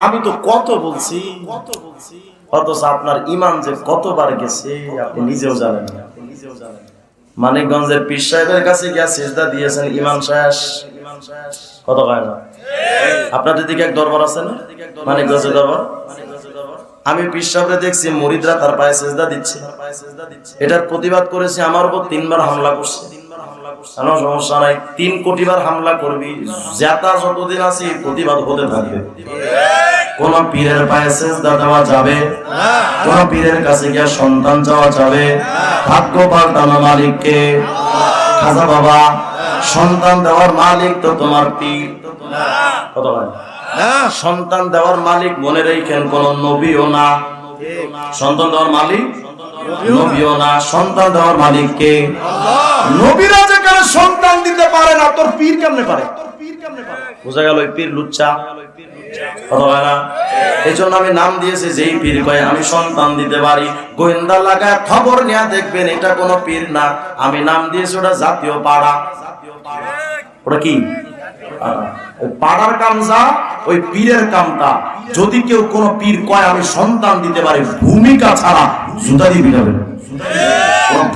আমি তো কত বলছি কত বলছি অথচ আপনার ইমান যে কতবার গেছে, আপনি নিজেও জানেন না। মানিকগঞ্জের পীর সাহেবের কাছে গিয়া সেজদা দিয়েছেন, ইমান শেষ। কত কয় না? আপনাদের দিকে এক দরবার আছে না? মানিকগঞ্জের দরবার? আমি পীর সাহেবরে দেখছি, মরিদরা তার পায়ে সেজদা দিচ্ছে। এটার প্রতিবাদ করেছে, আমার উপর তিনবার হামলা করছে। কোনো সমস্যা নাই, তিন কোটি বার হামলা করবি জেতা যতদিন আছে প্রতিবাদ হতে থাকবে। কোন পীরের পায়ে সেজদা দেওয়া যাবে? কোন পীরের কাছে গিয়ে সন্তান যাওয়া যাবে? ভাগ্য পাল্টানো মালিককে। খাজা বাবা সন্তান দেওয়ার মালিক তো তোমার পীর। কত ভাই? সন্তান দেওয়ার মালিক মনে রেখেন কোন নবীও না। সন্তান দেওয়ার মালিক? নবীও না। সন্তান দেওয়ার মালিক কে? নবীরা যেখানে সন্তান দিতে পারে না তোর পীর কেমনে পারে? বোঝা গেল পীর লুচ্চা এই জন্য আমি নাম দিয়েছি যেই পীর আমি সন্তান দিতে পারি। গোয়েন্দা লাগায় খবর দেখবেন, এটা কোনো পীর না। আমি নাম দিয়েছি, ওটা জাতীয় পাড়া। ওটা কি? পাড়ার কামজা, ওই পীরের কামটা। যদি কেউ কোন পীর কয়, আমি সন্তান দিতে পারি, ভূমিকা ছাড়া জুতা দিবি যাবে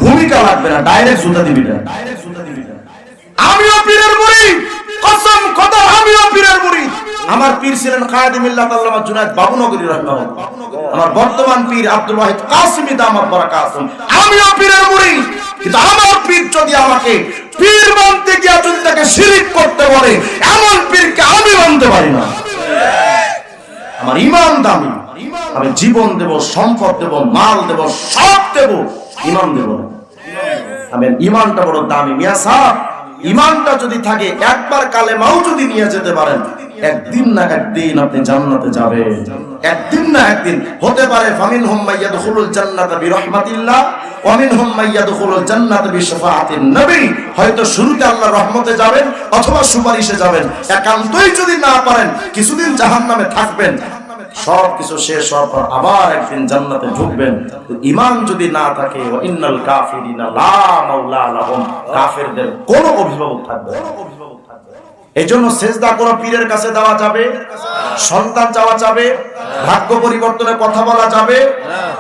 ভূমিকা লাগবে না, ডাইরেক্ট জুতা দিবি আমিও পীরের মুড়ি কসম খোদা আমিও পীরের মুড়ি আমার পীর ছিলেন খায়েদ মিল্লাত আল্লামা জুনায়েদ বাবুনগরী রাহিমাহুল্লাহ। আমার বর্তমান পীর আব্দুল ওয়াহিদ কাসিমি দামাত বারাকাতুম আমিও পীরের মুড়ি। কিন্তু আমার পীর যদি আমাকে পীর মানতে গিয়ে যদি তাকে শিরিক করতে বলে, এমন পীরকে আমি মানতে পারি না। আমার ইমান দামি। আমি জীবন দেব, সম্পদ দেব, মাল দেব, সব দেব, ইমান দেব আমি ইমানটা বড় দামি। মিয়া সাহেব ইমানটা যদি থাকে, একবার কালেমাও যদি নিয়ে যেতে পারেন। একদিন না একদিন আপনি জান্নাতে যাবেন। একদিন না একদিন। হতে পারে ফামিন হুম মাইয়াদখুলুল জান্নাতা বিরহমাতিল্লাহ জান্নাতা বিশফাআতিন নবী। হয়তো শুরুতে আল্লাহর রহমতে যাবেন, অথবা সুপারিশে যাবেন। একান্তই যদি না পারেন, কিছুদিন জাহান্নামে থাকবেন। সব কিছু শেষ হওয়ার পর আবার একদিন জান্নাতে ঢুকবেন। ইমান যদি না থাকে ইন্নাল কাফিরিনা লা মাওলা লাহুম। কাফেরদের কোনো অভিভাবক থাকবে না। এই জন্য সেজদা পীরের কাছে দেওয়া যাবে, সন্তান চাওয়া যাবে, ভাগ্য পরিবর্তনের কথা বলা যাবে।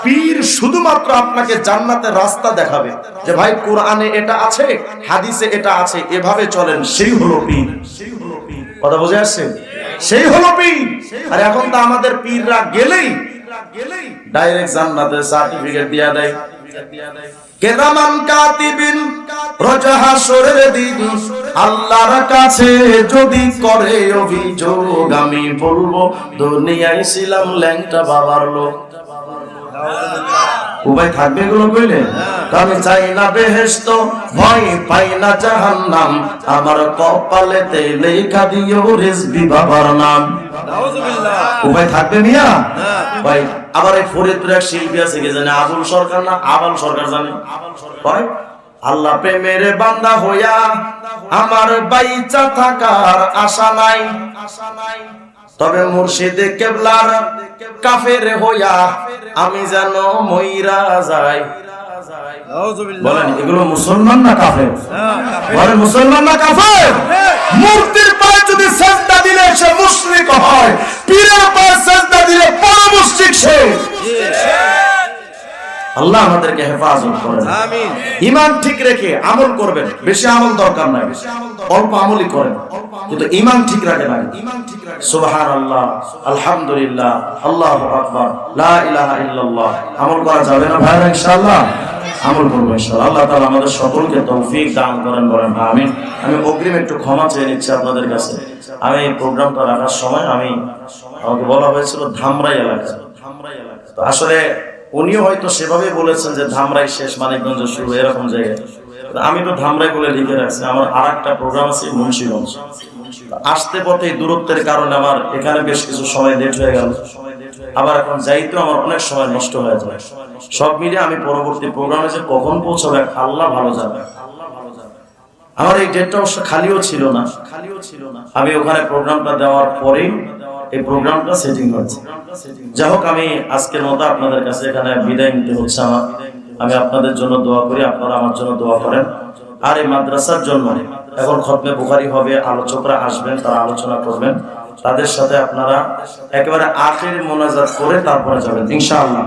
পীর শুধুমাত্র আপনাকে জান্নাতের রাস্তা দেখাবে। যে ভাই, কোরআনে এটা আছে, হাদিসে এটা আছে, এভাবে চলেন, সেই হলো পীর। কথা বুঝে আসছে সেই হলো পীর। আর এখন তো আমাদের পীররা গেলেই, ডাইরেক্ট জান্নাতের সার্টিফিকেট দিয়া দেয়। কেরামান কাতিবিন রোজা হাসরের দিন। আল্লাহর কাছে যদি করে অভিযোগ আমি বলব দুনিয়ায় ছিলাম ল্যাংটা বাবার লোক। উপায় থাকবে এগুলো কইলে? আমি চাই না বেহেস্ত ভয় পাই না জাহান্নাম। আমার কপালেতে লেখা দিও রেজবি বাবার নাম। উপায় থাকবে মিয়া? ভাই আবার এই ফরিদপুর এক শিল্পী আছে কি জানে আবুল সরকার না? আবাল সরকার জানে। আল্লাহ প্রেমের বান্দা হইয়া আমার বাইচা থাকার আশা নাই। আশা নাই তবে মুর্শিদে কেবলার কাফের হইয়া আমি যেন মইরা যাই। বলেন এগুলো মুসলমান না কাফের? বলেন মুসলমান না কাফের? মূর্তির পায়ে যদি সেজদা দিলে সে মুশরিক হয় পীরের পায়ে সেজদা দিলে বড় মুশরিক সে। আল্লাহ আমাদেরকে হেফাজত করেন। আমিন। ইমান ঠিক রেখে আমল করবেন বেশি আমল দরকার নাই। অল্প আমলই করেন কিন্তু ইমান ঠিক রাখেন আগে। সুবহান আল্লাহ আলহামদুলিল্লাহ আল্লাহ আকবার লা ইলাহা ইল্লাল্লাহ। আমল করা যাবে না ভাইরা ইনশাআল্লাহ? আমল করব ইনশাআল্লাহ। আল্লাহ তাআলা আমাদের সকলকে তৌফিক দান করেন, বলেন আমিন। আমি অগ্রিম একটু ক্ষমা চেয়ে নিচ্ছি আপনাদের কাছে। আমি এই প্রোগ্রামটা রাখার সময় আমি, আমাকে বলা হয়েছিল ধামরাই এলাকা। ধামরাই এলাকা তো আসলে উনিও হয়তো সেভাবে বলেছেন যে ধামরাই শেষ মানিকগঞ্জ শুরু, এরকম জায়গায়। আমি তো ধামরাই বলে লিখে রাখছি, আমার আর একটা প্রোগ্রাম আছে মুন্সিগঞ্জ। আসতে পথে দূরত্বের কারণে আমার এখানে বেশ কিছু সময় লেট হয়ে গেল। আবার এখন যাইতেও আমার অনেক সময় নষ্ট হয়ে যায়। সব মিলে আমি পরবর্তী প্রোগ্রামে যে কখন পৌঁছাবে, আল্লাহ ভালো যাবে আমার এই ডেটটা অবশ্য খালিও ছিল না। খালিও ছিল না আমি ওখানে প্রোগ্রামটা দেওয়ার পরেই এই প্রোগ্রামটা সেটিং হয়েছে যাই হোক, আমি আজকের মতো আপনাদের কাছে এখানে বিদায় নিতে হচ্ছে আমার। আমি আপনাদের জন্য দোয়া করি, আপনারা আমার জন্য দোয়া করেন। আর এই মাদ্রাসার জন্য এখন খতমে বুখারি হবে, আলোচকরা আসবেন, তারা আলোচনা করবেন। তাদের সাথে আপনারা একেবারে আখের মোনাজাত করে তারপরে যাবেন ইনশাআল্লাহ।